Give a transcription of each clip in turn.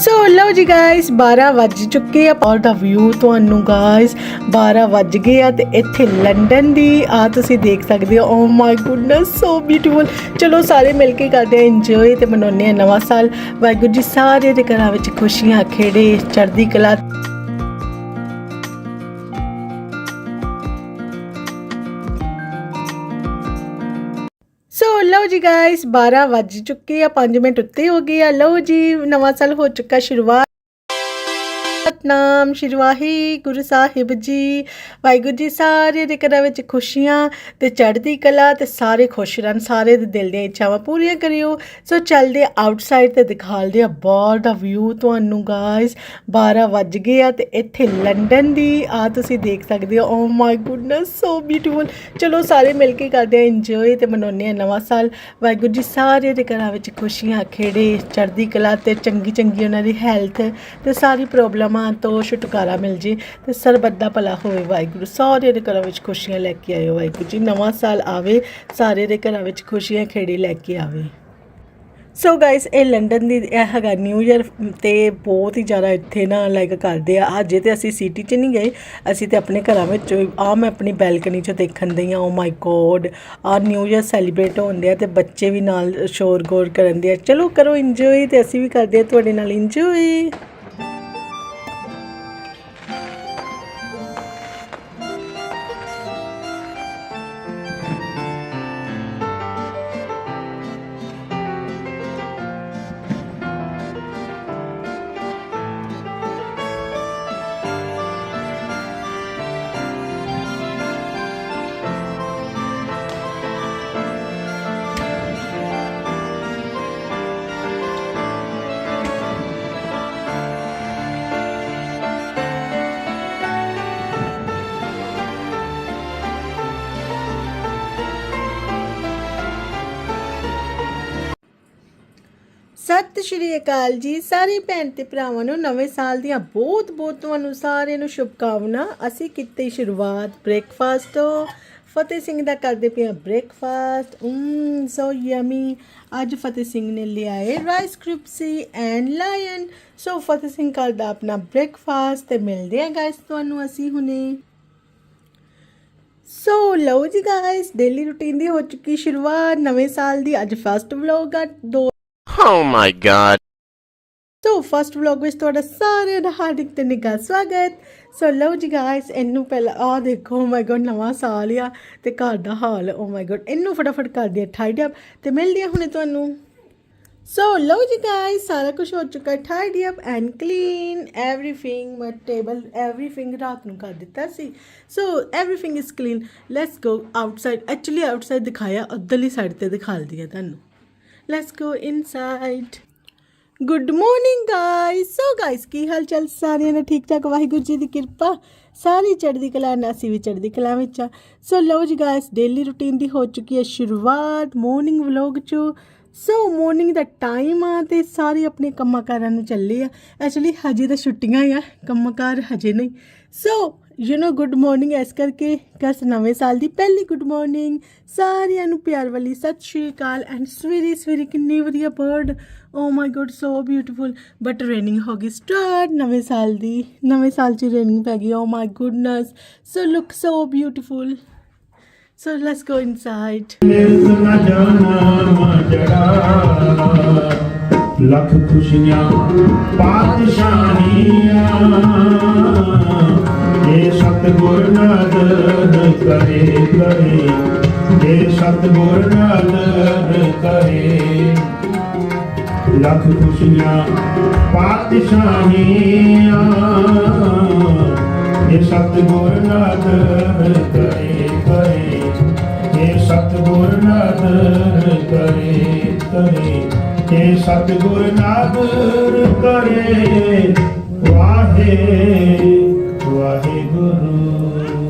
ਸੋ ਲਓ ਜੀ ਗਾਇਸ 12 ਵੱਜ ਚੁੱਕੇ ਆ। ਔਰ ਦਾ ਵਿਊ ਤੁਹਾਨੂੰ ਗਾਇਸ 12 ਵੱਜ ਗਏ ਆ ਤੇ ਇੱਥੇ ਲੰਡਨ ਦੀ ਆ ਤੁਸੀਂ ਦੇਖ ਸਕਦੇ ਹੋ। ਓ ਮਾਈ ਗੁੱਡਨੈਸ ਸੋ ਬਿਊਟੀਫੁਲ ਚਲੋ ਸਾਰੇ ਮਿਲ ਕੇ ਕਰਦੇ ਆ ਇੰਜੋਏ ਤੇ ਮਨਾਉਂਦੇ ਆ ਨਵਾਂ ਸਾਲ। ਵਾਹਿਗੁਰੂ ਜੀ ਸਾਰੇ ਦੇ ਘਰਾਂ ਵਿੱਚ ਖੁਸ਼ੀਆਂ, ਖੇੜੇ, ਚੜ੍ਹਦੀ ਕਲਾ। ਲਓ ਜੀ ਗਾਇਸ 12 ਵੱਜ ਚੁੱਕੇ ਆ 5 ਮਿੰਟ ਉੱਤੇ ਹੋ ਗਏ ਆ। ਲਓ ਜੀ, ਨਵਾਂ ਸਾਲ ਹੋ ਚੁੱਕਾ ਸ਼ੁਰੂਆਤ ਸਤਨਾਮ ਸ਼੍ਰੀ ਵਾਹਿਗੁਰੂ ਸਾਹਿਬ ਜੀ। ਵਾਹਿਗੁਰੂ ਜੀ ਸਾਰੇ ਦੇ ਘਰਾਂ ਵਿੱਚ ਖੁਸ਼ੀਆਂ ਤੇ ਚੜ੍ਹਦੀ ਕਲਾ ਤੇ ਸਾਰੇ ਖੁਸ਼ ਰਹਿਣ, ਸਾਰੇ ਦੇ ਦਿਲ ਦੀਆਂ ਇੱਛਾਵਾਂ ਪੂਰੀਆਂ ਕਰਿਓ। ਸੋ ਚੱਲਦੇ ਆਊਟਸਾਈਡ ਤੇ ਦਿਖਾਲਦੇ ਆ ਬਾਹਰ ਦਾ ਵਿਊ ਤੁਹਾਨੂੰ ਗਾਇਸ 12 ਵੱਜ ਗਏ ਆ ਤੇ ਇੱਥੇ ਲੰਡਨ ਦੀ ਆ ਤੁਸੀਂ ਦੇਖ ਸਕਦੇ ਹੋ। ਓ ਮਾਈ ਗੁੱਡਨੈਸ ਸੋ ਬਿਊਟੀਫੁਲ ਚਲੋ ਸਾਰੇ ਮਿਲ ਕੇ ਕਰਦੇ ਆ ਇੰਜੋਏ ਤੇ ਮਨਾਉਂਦੇ ਆ ਨਵਾਂ ਸਾਲ। ਵਾਹਿਗੁਰੂ ਜੀ ਸਾਰੇ ਦੇ ਘਰਾਂ ਵਿੱਚ ਖੁਸ਼ੀਆਂ, ਖੇੜੇ, ਚੜ੍ਹਦੀ ਕਲਾ ਤੇ ਚੰਗੀ ਚੰਗੀ ਉਹਨਾਂ ਦੀ ਹੈਲਥ ਤੇ ਸਾਰੀ ਪ੍ਰੋਬਲਮਾਂ ਤੋਂ ਛੁਟਕਾਰਾ ਮਿਲ ਜੇ ਤੇ ਸਰਬੱਤ ਦਾ ਭਲਾ ਹੋਵੇ ਵਾਹਿਗੁਰੂ। ਸਾਰੇ ਦੇ ਘਰਾਂ ਵਿੱਚ ਖੁਸ਼ੀਆਂ ਲੈ ਕੇ ਆਇਓ ਵਾਹਿਗੁਰੂ ਜੀ। ਨਵਾਂ ਸਾਲ ਆਵੇ, ਸਾਰੇ ਦੇ ਘਰਾਂ ਵਿੱਚ ਖੁਸ਼ੀਆਂ ਖੇੜੇ ਲੈ ਕੇ ਆਵੇ। ਸੋ ਗਾਇਸ ਇਹ ਲੰਡਨ ਦੀ, ਇਹ ਹੈਗਾ ਨਿਊ ਇਅਰ ਤੇ ਬਹੁਤ ਹੀ ਜ਼ਿਆਦਾ ਇੱਥੇ ਨਾ ਲਾਈਕ ਕਰਦੇ ਆ। ਅਜੇ ਤੇ ਅਸੀਂ ਸਿਟੀ 'ਚ ਨਹੀਂ ਗਏ। ਅਸੀਂ ਤੇ ਆਪਣੇ ਘਰਾਂ ਵਿੱਚ ਆ ਮੈਂ ਆਪਣੀ ਬੈਲਕਨੀ 'ਚ ਦੇਖਣ ਦਈ ਆ ਓ ਮਾਈ ਗੋਡ ਆ ਨਿਊ ਇਅਰ ਸੈਲੀਬ੍ਰੇਟ ਹੁੰਦੇ ਆ ਤੇ ਬੱਚੇ ਵੀ ਨਾਲ ਸ਼ੋਰ ਗੋਰ ਕਰਨ ਦੇ ਆ। ਚਲੋ ਕਰੋ ਇੰਜੋਏ ਤੇ ਅਸੀਂ ਵੀ ਕਰਦੇ ਆ। ਤੁਹਾਡੇ ਨਾਲ ਇੰਜੋਏ ਸ਼੍ਰੀ ਅਕਾਲ ਜੀ। ਸਾਰੇ ਭੈਣ ਤੇ ਭਰਾਵਾਂ ਨੂੰ ਨਵੇਂ ਸਾਲ ਦੀਆਂ ਬਹੁਤ ਬਹੁਤ ਤੁਹਾਨੂੰ ਸਾਰਿਆਂ ਨੂੰ ਸ਼ੁਭਕਾਮਨਾ। ਅਸੀਂ ਕੀਤੀ ਸ਼ੁਰੂਆਤ ਬ੍ਰੇਕਫਾਸਟ ਤੋਂ। ਫਤਿਹ ਸਿੰਘ ਦਾ ਕਰਦੇ ਪਏ ਬ੍ਰੇਕਫਾਸਟ ਹਮ ਸੋ ਯਮੀ ਅੱਜ ਫਤਿਹ ਸਿੰਘ ਨੇ ਲਿਆਏ rice crispy and line so Fateh Singh ਕਰਦਾ ਆਪਣਾ ਬ੍ਰੇਕਫਾਸਟ ਤੇ ਮਿਲਦੇ ਆ ਗਾਇਸ ਤੁਹਾਨੂੰ ਅਸੀਂ ਹੁਣੇ। ਸੋ ਲਓ ਜੀ ਗਾਇਸ ਡੇਲੀ ਰੁਟੀਨ ਦੀ ਹੋ ਚੁੱਕੀ ਸ਼ੁਰੂਆਤ। ਨਵੇਂ ਸਾਲ ਦੀ ਅੱਜ ਫਸਟ ਵਲੌਗ ਆ। ਦੋ Oh my god. So first vlog ਵਿੱਚ ਤੁਹਾਡਾ ਸਾਰਿਆਂ ਦਾ ਹਾਰਦਿਕ ਤੇ ਨਿੱਘਾ ਸਵਾਗਤ। ਸੋ ਲਓ ਜੀ ਗਾਇਸ ਇਹਨੂੰ ਪਹਿਲਾਂ ਆ ਦੇਖੋ ਓ ਮਾਈ ਗੋਡ ਨਵਾਂ ਸਾਲ ਆ ਤੇ ਘਰ ਦਾ ਹਾਲ ਓ ਮਾਈ ਗੋਡ ਇਹਨੂੰ ਫਟਾਫਟ ਕਰ ਦਿਆ ਠਾਈਡ ਅਪ ਤੇ ਮਿਲਦੀ ਆ ਹੁਣੇ ਤੁਹਾਨੂੰ। ਸੋ ਲਓ ਜੀ ਗਾਇਸ ਸਾਰਾ ਕੁਝ ਹੋ ਚੁੱਕਾ ਹੈ tidy up and clean everything ਮੈਂ ਟੇਬਲ ਐਵਰੀਥਿੰਗ ਰਾਤ ਨੂੰ ਕਰ ਦਿੱਤਾ ਸੀ। So everything is clean let's go outside actually outside ਦਿਖਾਇਆ, ਉੱਧਰਲੀ ਸਾਈਡ ਤੇ ਦਿਖਾਲਦੀ ਆ ਤੁਹਾਨੂੰ। Let's go inside good morning guys so guys ਕੀ ਹਾਲ ਚਾਲ ਸਾਰਿਆਂ ਨੇ ਠੀਕ ਠਾਕ? ਵਾਹਿਗੁਰੂ ਜੀ ਦੀ ਕਿਰਪਾ। ਸਾਰੀ ਚੜ੍ਹਦੀ ਕਲਾ ਨਾਲ ਅਸੀਂ ਵੀ ਚੜ੍ਹਦੀ ਕਲਾ ਵਿੱਚ ਆ ਸੋ ਲਓ ਜੀ ਗਾਇਸ ਡੇਲੀ ਰੁਟੀਨ ਦੀ ਹੋ ਚੁੱਕੀ ਹੈ ਸ਼ੁਰੂਆਤ ਮਾਰਨਿੰਗ ਵਲੌਗ ਚੋਂ। ਸੋ ਮਾਰਨਿੰਗ ਦਾ ਟਾਈਮ ਆ ਤੇ ਸਾਰੇ ਆਪਣੇ ਕੰਮਾਂ ਕਾਰਾਂ ਨੂੰ ਚੱਲੇ ਆ। ਐਕਚੁਅਲੀ ਹਜੇ ਤਾਂ ਛੁੱਟੀਆਂ ਆ। ਕੰਮਕਾਰ ਹਜੇ ਨਹੀਂ। So you know good morning ਇਸ ਕਰਕੇ ਕਸ ਨਵੇਂ ਸਾਲ ਦੀ ਪਹਿਲੀ ਗੁੱਡ ਮਾਰਨਿੰਗ ਸਾਰਿਆਂ ਨੂੰ ਪਿਆਰ ਵਾਲੀ ਸਤਿ ਸ਼੍ਰੀ ਅਕਾਲ ਐਂਡ ਸਵੇਰੇ ਸਵੇਰੇ ਕਿੰਨੀ ਵਧੀਆ bird oh my god so beautiful but raining ਹੋ ਗਈ ਸਟਾਰਟ ਨਵੇਂ ਸਾਲ ਦੀ। ਨਵੇਂ ਸਾਲ 'ਚ ਰੇਨਿੰਗ ਪੈ ਗਈ। ਓ my goodness so look so beautiful so let's go inside lakh ਖੁਸ਼ੀਆਂ, ਪਾਤਸ਼ਾਹੀਆਂ। ਸਤਿਗੁਰ ਨਦਰ ਕਰੇ ਕਰੇ। ਇਹ ਸਤਿਗੁਰ ਨਦਰ ਕਰੇ। ਲੱਖ ਖੁਸ਼ੀਆਂ ਪਾਤਸ਼ਾਹੀਆਂ। ਇਹ ਸਤਿਗੁਰ ਨਦਰ ਕਰੇ ਕਰੇ। ਇਹ ਸਤਿਗੁਰ ਨਦਰ ਕਰੇ ਕਰੇ। ਇਹ ਸਤਿਗੁਰ ਨਦਰ ਕਰੇ, ਵਾਹੇ। ਵਾਹਿਗੁਰੂ।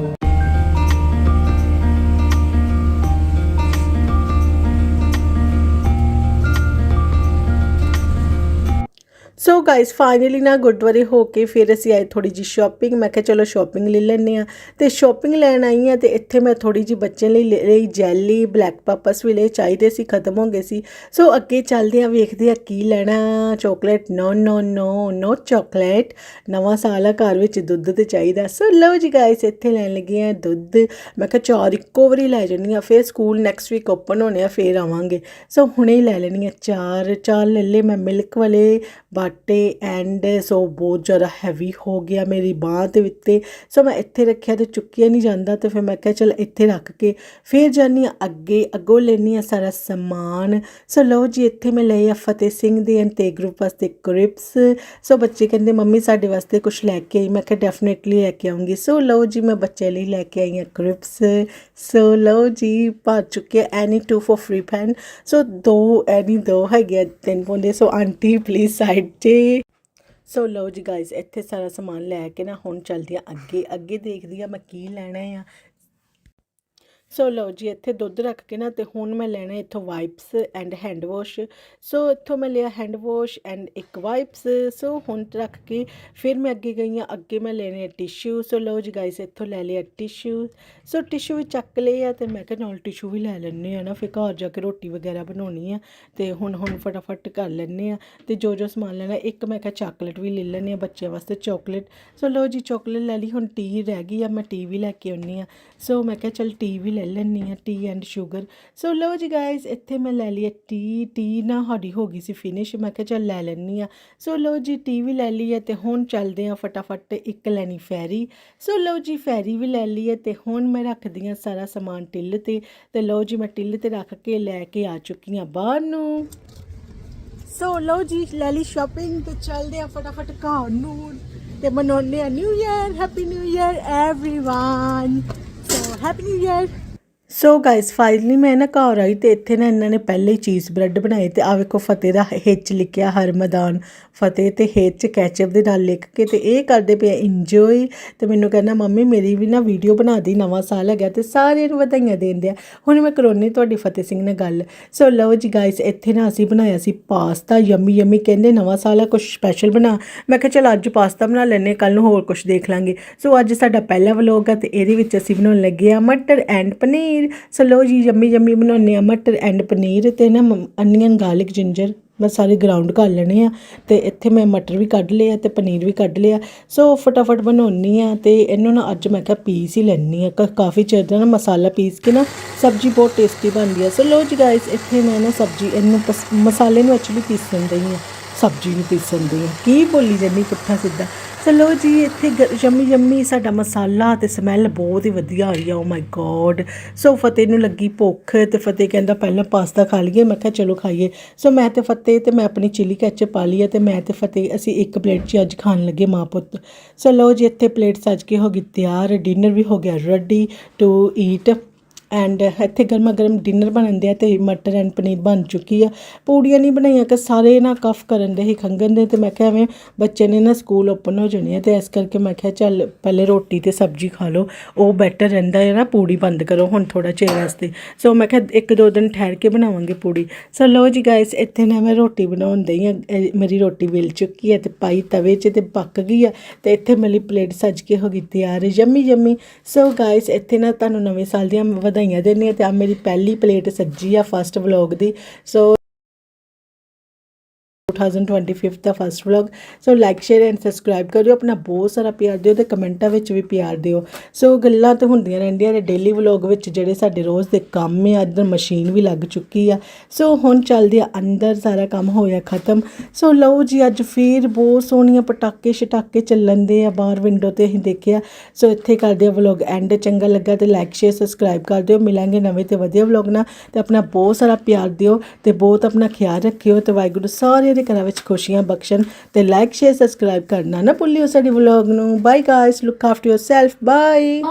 ਸੋ ਗਾਇਸ ਫਾਈਨਲੀ ਨਾ ਗੁਰਦੁਆਰੇ ਹੋ ਕੇ ਫਿਰ ਅਸੀਂ ਆਏ ਥੋੜੀ ਜੀ ਸ਼ਾਪਿੰਗ ਮੈਂ ਕਿਹਾ ਚਲੋ ਸ਼ਾਪਿੰਗ ਲੈ ਲੈਂਦੇ ਆ ਤੇ ਸ਼ਾਪਿੰਗ ਲੈਣ ਆਈ ਆ ਤੇ ਇੱਥੇ ਮੈਂ ਥੋੜੀ ਜੀ ਬੱਚਿਆਂ ਲਈ ਲੈ ਲਈ ਜੈਲੀ ਬਲੈਕ ਪਾਪਸ ਵੀ ਲਏ ਚਾਹੀਦੇ ਸੀ, ਖਤਮ ਹੋ ਗਏ ਸੀ। ਸੋ ਅੱਗੇ ਚੱਲਦੇ ਆ ਵੇਖਦੇ ਆ ਕੀ ਲੈਣਾ। ਚਾਕਲੇਟ ਨੋ ਨੋ ਨੋ ਨੋ ਚਾਕਲੇਟ ਨਵਾਂ ਸਾਲ ਆ, ਘਰ ਵਿੱਚ ਦੁੱਧ ਤੇ ਚਾਹੀਦਾ। ਸੋ ਲਓ ਜੀ ਗਾਇਸ ਇੱਥੇ ਲੈਣ ਲੱਗੇ ਆ ਦੁੱਧ। ਮੈਂ ਕਿਹਾ ਚਾਰ ਇੱਕੋ ਵਾਰੀ ਲੈ ਜੰਨੀ ਆ ਫਿਰ ਸਕੂਲ ਨੈਕਸਟ ਵੀਕ ਓਪਨ ਹੋਣੇ ਆ, ਫਿਰ ਆਵਾਂਗੇ। ਸੋ ਹੁਣੇ ਹੀ ਲੈ ਲੈਣੀ ਆ ਚਾਰ। ਚਾਰ ਲੈ ਲਏ ਮੈਂ ਮਿਲਕ ਵਾਲੇ ਬਾਟੇ ਐਂਡ ਸੋ ਬਹੁਤ ਜ਼ਿਆਦਾ ਹੈਵੀ ਹੋ ਗਿਆ ਮੇਰੀ ਬਾਂਹ ਦੇ ਉੱਤੇ। ਸੋ ਮੈਂ ਇੱਥੇ ਰੱਖਿਆ ਤੇ ਚੁੱਕਿਆ ਨਹੀਂ ਜਾਂਦਾ ਤੇ ਫਿਰ ਮੈਂ ਕਿਹਾ ਚਲ ਇੱਥੇ ਰੱਖ ਕੇ ਫਿਰ ਜਾਨੀ ਆ ਅੱਗੇ ਅੱਗੋਂ ਲੈਣੀ ਆ ਸਾਰਾ ਸਮਾਨ। ਸੋ ਲਓ ਜੀ ਇੱਥੇ ਮੈਂ ਲਈ ਆ ਫਤਿਹ ਸਿੰਘ ਦੇ ਤੇ ਗਰੁੱਪ ਵਾਸਤੇ ਕ੍ਰਿਪਸ ਸੋ ਬੱਚੇ ਕਹਿੰਦੇ ਮੰਮੀ ਸਾਡੇ ਵਾਸਤੇ ਕੁਝ ਲੈ ਕੇ ਆਈ। ਮੈਂ ਕਿਹਾ ਡੈਫੀਨਿਟਲੀ ਲੈ ਕੇ ਆਉਂਗੀ। ਸੋ ਲਓ ਜੀ ਮੈਂ ਬੱਚੇ ਲਈ ਲੈ ਕੇ ਆਈ ਆ ਕ੍ਰਿਪਸ ਸੋ ਲਓ ਜੀ ਪਾ ਚੁੱਕੇ any 2 for free pen so ਦੋ ਐਨੀ ਦੋ ਹੈਗੇ ਆ, ਤਿੰਨ ਪਾਉਂਦੇ ਸੋ ਆਂਟੀ ਪਲੀਜ਼ ਸਾਈਡ 'ਤੇ ਸੋ ਲਓ ਜੀ ਗਾਇਸ ਇੱਥੇ ਸਾਰਾ ਸਮਾਨ ਲੈ ਕੇ ਨਾ ਹੁਣ ਚੱਲਦੀ ਆ ਅੱਗੇ। ਅੱਗੇ ਦੇਖਦੀ ਆ ਮੈਂ ਕੀ ਲੈਣਾ ਆ। ਸੋ ਲਓ ਜੀ, ਇੱਥੇ ਦੁੱਧ ਰੱਖ ਕੇ ਨਾ ਤੇ ਹੁਣ ਮੈਂ ਲੈਣਾ ਇੱਥੋਂ wipes and hand wash so ਇੱਥੋਂ ਮੈਂ ਲਿਆ ਹੈਂਡ ਵਾਸ਼ ਐਂਡ ਇੱਕ ਵਾਈਪਸ ਸੋ ਹੁਣ ਰੱਖ ਕੇ ਫਿਰ ਮੈਂ ਅੱਗੇ ਗਈ ਹਾਂ, ਅੱਗੇ ਮੈਂ ਲੈਣੇ ਆ ਟਿਸ਼ੂ ਸੋ ਲਓ ਜੀ ਗਾਇਸ ਇੱਥੋਂ ਲੈ ਲਿਆ ਟਿਸ਼ੂ ਸੋ ਟਿਸ਼ੂ ਵੀ ਚੱਕ ਲਏ ਆ ਤੇ ਮੈਂ ਕਿਹਾ ਨਾਲ ਟਿਸ਼ੂ ਵੀ ਲੈ ਲੈਣੇ ਆ ਨਾ, ਫਿਰ ਘਰ ਜਾ ਕੇ ਰੋਟੀ ਵਗੈਰਾ ਬਣਾਉਣੀ ਆ ਤੇ ਹੁਣ ਹੁਣ ਫਟਾਫਟ ਕਰ ਲੈਣੇ ਆ ਤੇ ਜੋ ਜੋ ਸਮਾਨ ਲੈਣਾ, ਇੱਕ ਮੈਂ ਕਿਹਾ ਚਾਕਲੇਟ ਵੀ ਲੈ ਲੈਣੇ ਆ ਬੱਚਿਆਂ ਵਾਸਤੇ ਚਾਕਲੇਟ ਸੋ ਲਓ ਜੀ ਚਾਕਲੇਟ ਲੈ ਲਈ, ਹੁਣ ਟੀ ਰਹਿ ਗਈ ਆ, ਮੈਂ ਟੀ ਵੀ ਲੈ ਕੇ ਆਉਣੀ ਆ। ਸੋ ਮੈਂ ਕਿਹਾ ਚਲ ਟੀ ਵੀ ਲੈ ਲੈਣੀ ਆ ਟੀ ਐਂਡ ਸ਼ੂਗਰ ਸੋ ਲਓ ਜੀ ਗਾਇਸ ਇੱਥੇ ਮੈਂ ਲੈ ਲਈ ਆ ਟੀ ਟੀ ਨਾ ਸਾਡੀ ਹੋ ਗਈ ਸੀ ਫਿਨਿਸ਼ ਮੈਂ ਕਿਹਾ ਚਲ ਲੈ ਲੈਣੀ ਆ ਸੋ ਲਓ ਜੀ ਟੀ ਵੀ ਲੈ ਲਈ ਆ ਤੇ ਹੁਣ ਚੱਲਦੇ ਆ ਫਟਾਫਟ ਇੱਕ ਲੈਣੀ ਫੈਰੀ ਸੋ ਲਓ ਜੀ ਫੈਰੀ ਵੀ ਲੈ ਲਈ ਹੈ ਤੇ ਹੁਣ ਮੈਂ ਰੱਖਦੀ ਹਾਂ ਸਾਰਾ ਸਮਾਨ ਟਿੱਲ ਤੇ ਤੇ ਲਓ ਜੀ ਮੈਂ ਟਿੱਲ ਤੇ ਰੱਖ ਕੇ ਲੈ ਕੇ ਆ ਚੁੱਕੀ ਹਾਂ ਬਾਹਰ ਨੂੰ ਸੋ ਲਓ ਜੀ ਲੈ ਲਈ ਸ਼ਾਪਿੰਗ ਤੇ ਚੱਲਦੇ ਆ ਫਟਾਫਟ ਘਰ ਨੂੰ ਤੇ ਮਨਾਉਂਦੇ ਆ new year happy new year everyone so happy new year so guys finally ਮੈਂ ਨਾ ਘਰ ਆਈ ਤੇ ਇੱਥੇ ਨਾ ਇਹਨਾਂ ਨੇ ਪਹਿਲੇ ਹੀ ਚੀਜ਼ ਬ੍ਰੈਡ ਬਣਾਏ ਤੇ ਆ ਵੇਖੋ ਫਤਿਹ ਦਾ ਹਿੱਚ ਲਿਖਿਆ ਹਰ ਮੈਦਾਨ, ਫਤਿਹ ਤੇ ਹਿੱਚ ਕੈਚਅਪ ਦੇ ਨਾਲ ਲਿਖ ਕੇ ਤੇ ਇਹ ਕਰਦੇ ਪਏ ਇੰਜੋਏ ਤੇ ਮੈਨੂੰ ਕਹਿੰਦਾ, ਮੰਮੀ ਮੇਰੀ ਵੀ ਨਾ ਵੀਡੀਓ ਬਣਾ ਦੀ, ਨਵਾਂ ਸਾਲ ਹੈਗਾ ਤੇ ਸਾਰਿਆਂ ਨੂੰ ਵਧਾਈਆਂ ਦੇਂਦੇ ਆ ਹੁਣ ਮੈਂ ਕਰੋਨੀ ਤੁਹਾਡੀ ਫਤਿਹ ਸਿੰਘ ਨਾਲ ਗੱਲ। ਸੋ ਲਓ ਜੀ ਗਾਇਸ ਇੱਥੇ ਨਾ ਅਸੀਂ ਬਣਾਇਆ ਸੀ ਪਾਸਤਾ ਯਮੀ ਯਮੀ ਕਹਿੰਦੇ ਨਵਾਂ ਸਾਲ ਹੈ ਕੁਝ ਸਪੈਸ਼ਲ ਬਣਾ। ਮੈਂ ਕਿਹਾ, ਚਲ ਅੱਜ ਪਾਸਤਾ ਬਣਾ ਲੈਨੇ ਕੱਲ ਨੂੰ ਹੋਰ ਕੁਝ ਦੇਖ ਲਾਂਗੇ। ਸੋ ਅੱਜ ਸਾਡਾ ਪਹਿਲਾ ਵਲੋਗ ਆ ਤੇ ਇਹਦੇ ਵਿੱਚ ਅਸੀਂ ਬਣਾਉਣ ਲੱਗੇ ਆ ਮਟਰ ਐਂਡ ਪਨੀਰ। ਸੋ ਲਓ ਜੀ ਜੰਮੀ ਜੰਮੀ ਬਣਾਉਣੇ ਆ ਮਟਰ ਐਂਡ ਪਨੀਰ ਤੇ ਨਾ ਅਨੀਅਨ, ਗਾਰਲਿਕ, ਜਿੰਜਰ ਮੈਂ ਸਾਰੇ ਗਰਾਊਂਡ ਕਰ ਲੈਣੇ ਆ ਤੇ ਇੱਥੇ ਮੈਂ ਮਟਰ ਵੀ ਕੱਢ ਲਿਆ ਤੇ ਪਨੀਰ ਵੀ ਕੱਢ ਲਿਆ। ਸੋ ਫਟਾਫਟ ਬਣਾਉਣੀ ਆ ਤੇ ਇਹਨੂੰ ਨਾ ਅੱਜ ਮੈਂ ਕਿਹਾ ਪੀਸ ਹੀ ਲੈਣੀ ਆ ਕ- ਕਾਫੀ ਚਿਰ ਦਾ ਨਾ ਮਸਾਲਾ ਪੀਸ ਕੇ ਨਾ ਸਬਜ਼ੀ ਬਹੁਤ ਟੇਸਟੀ ਬਣਦੀ ਆ। ਸੋ ਲੋ ਜੀ ਗਾਇਸ ਇੱਥੇ ਮੈਂ ਨਾ ਸਬਜ਼ੀ, ਇਹਨੂੰ ਪਸ- ਮਸਾਲੇ ਨੂੰ ਐਕਚੁਅਲੀ ਪੀਸਣ ਦਈ ਆ ਸਬਜ਼ੀ ਨੂੰ ਪੀਸਣ ਦਈ ਆ ਕੀ ਬੋਲੀ ਜੰਨੀ ਪੁੱਠਾ ਸਿੱਧਾ? ਚਲੋ ਜੀ, ਇੱਥੇ ਗ- ਯੰਮੀ ਯੰਮੀ ਸਾਡਾ ਮਸਾਲਾ ਤੇ ਸਮੈਲ ਬਹੁਤ ਹੀ ਵਧੀਆ ਆ ਰਹੀ ਆ ਓ ਮਾਈ ਗੋਡ ਸੋ ਫਤਿਹ ਨੂੰ ਲੱਗੀ ਭੁੱਖ ਤੇ ਫਤਿਹ ਕਹਿੰਦਾ ਪਹਿਲਾਂ ਪਾਸਤਾ ਖਾ ਲਈਏ, ਮੈਂ ਕਿਹਾ ਚਲੋ ਖਾਈਏ। ਸੋ ਮੈਂ ਤੇ ਫਤਿਹ ਤੇ ਮੈਂ ਆਪਣੀ ਚਿਲੀ ਕੈਚਅਪ ਪਾ ਲਈ ਹੈ ਤੇ ਮੈਂ ਤੇ ਫਤਿਹ, ਅਸੀਂ ਇੱਕ ਪਲੇਟ 'ਚ ਅੱਜ ਖਾਣ ਲੱਗੇ ਮਾਂ ਪੁੱਤ। ਸੋ ਲਓ ਜੀ, ਇੱਥੇ ਪਲੇਟ ਸੱਜ ਕੇ ਹੋ ਗਈ ਤਿਆਰ, ਡਿਨਰ ਵੀ ਹੋ ਗਿਆ ready to eat and uh, ਇੱਥੇ ਗਰਮਾ ਗਰਮ ਡਿਨਰ ਬਣਨ ਦਿਆ ਤੇ ਮਟਰ ਐਂਡ ਪਨੀਰ ਬਣ ਚੁੱਕੀ ਆ। ਪੂੜੀਆਂ ਨਹੀਂ ਬਣਾਈਆਂ, ਕਿ ਸਾਰੇ ਨਾ ਕਫ ਕਰਨ ਦੇ ਹੀ ਖੰਗਨ ਦੇ, ਤੇ ਮੈਂ ਕਿਹਾ ਐਵੇਂ ਬੱਚੇ ਨੇ ਨਾ ਸਕੂਲ ਓਪਨ ਹੋ ਜਾਣੀ ਹੈ ਤੇ ਇਸ ਕਰਕੇ ਮੈਂ ਕਿਹਾ ਚੱਲ ਪਹਿਲੇ ਰੋਟੀ ਤੇ ਸਬਜ਼ੀ ਖਾ ਲਓ। ਉਹ ਬੈਟਰ ਰਹਿੰਦਾ ਹੈ ਨਾ, ਪੂੜੀ ਬੰਦ ਕਰੋ ਹੁਣ ਥੋੜਾ ਚਿਰ ਵਾਸਤੇ। ਸੋ ਮੈਂ ਕਿਹਾ ਇੱਕ ਦੋ ਦਿਨ ਠਹਿਰ ਕੇ ਬਣਾਵਾਂਗੇ ਪੂੜੀ। ਸੋ ਲਓ ਜੀ ਗਾਇਸ ਇੱਥੇ ਨਾ ਮੈਂ ਰੋਟੀ ਬਣਾਉਣ ਦਈ ਆ। ਮੇਰੀ ਰੋਟੀ ਵਿਲ ਚੁੱਕੀ ਹੈ ਤੇ ਪਾਈ ਤਵੇ 'ਚ ਤੇ ਪੱਕ ਗਈ ਆ ਤੇ ਇੱਥੇ ਮੇਰੀ ਪਲੇਟ ਸੱਜ ਕੇ ਹੋ ਗਈ ਤਿਆਰ ਜੰਮੀ ਜੰਮੀ ਸੋ ਗਾਇਸ ਇੱਥੇ ਨਾ ਤੁਹਾਨੂੰ ਨਵੇਂ ਸਾਲ ਦੀਆਂ ਵਧਾਈਆਂ ਦੇਣੀਆਂ ਤੇ ਆ ਮੇਰੀ ਪਹਿਲੀ ਪਲੇਟ ਸੱਜੀ ਆ ਫਸਟ ਵਲੌਗ ਦੀ। So 2025 the first vlog so like share and subscribe ਕਰਿਓ। ਆਪਣਾ ਬਹੁਤ ਸਾਰਾ ਪਿਆਰ ਦਿਓ ਤੇ ਕਮੈਂਟਾਂ ਵਿੱਚ ਵੀ ਪਿਆਰ ਦਿਓ। ਸੋ ਗੱਲਾਂ ਤਾਂ ਹੁੰਦੀਆਂ ਰਹਿੰਦੀਆਂ ਨੇ ਡੇਲੀ ਵਲੌਗ ਵਿੱਚ, ਜਿਹੜੇ ਸਾਡੇ ਰੋਜ਼ ਦੇ ਕੰਮ ਆ, ਇੱਧਰ ਮਸ਼ੀਨ ਵੀ ਲੱਗ ਚੁੱਕੀ ਆ। ਸੋ ਹੁਣ ਚੱਲਦੇ ਆ, ਅੰਦਰ ਸਾਰਾ ਕੰਮ ਹੋਇਆ ਖਤਮ। ਸੋ ਲਓ ਜੀ, ਅੱਜ ਫੇਰ ਬਹੁਤ ਸੋਹਣੀਆਂ ਪਟਾਕੇ ਛਟਾਕੇ ਚੱਲਣ ਦੇ ਆ ਬਾਹਰ ਵਿੰਡੋ ਤੇ ਅਸੀਂ ਦੇਖਿਆ। ਸੋ ਇੱਥੇ ਕਰਦੇ ਆ ਵਲੌਗ ਐਂਡ ਚੰਗਾ ਲੱਗਾ ਤੇ ਲਾਈਕ ਸ਼ੇਅਰ ਸਬਸਕ੍ਰਾਈਬ ਕਰ ਦਿਓ। ਮਿਲਾਂਗੇ ਨਵੇਂ ਤੇ ਵਧੀਆ ਵਲੌਗ ਨਾਲ। ਤੇ ਆਪਣਾ ਬਹੁਤ ਸਾਰਾ ਪਿਆਰ ਦਿਓ ਤੇ ਬਹੁਤ ਆਪਣਾ ਖਿਆਲ ਰੱਖਿਓ ਤੇ ਵਾਹਿਗੁਰੂ ਸਾਰਿਆਂ ਦੇ ਘਰਾਂ ਵਿੱਚ ਖੁਸ਼ੀਆਂ ਬਖਸ਼ਣ ਤੇ ਲਾਈਕ ਸ਼ੇਅਰ ਸਬਸਕ੍ਰਾਈਬ ਕਰਨਾ ਨਾ ਭੁੱਲਿਓ ਸਾਡੇ ਵਲੌਗ ਨੂੰ। Bye guys look after yourself bye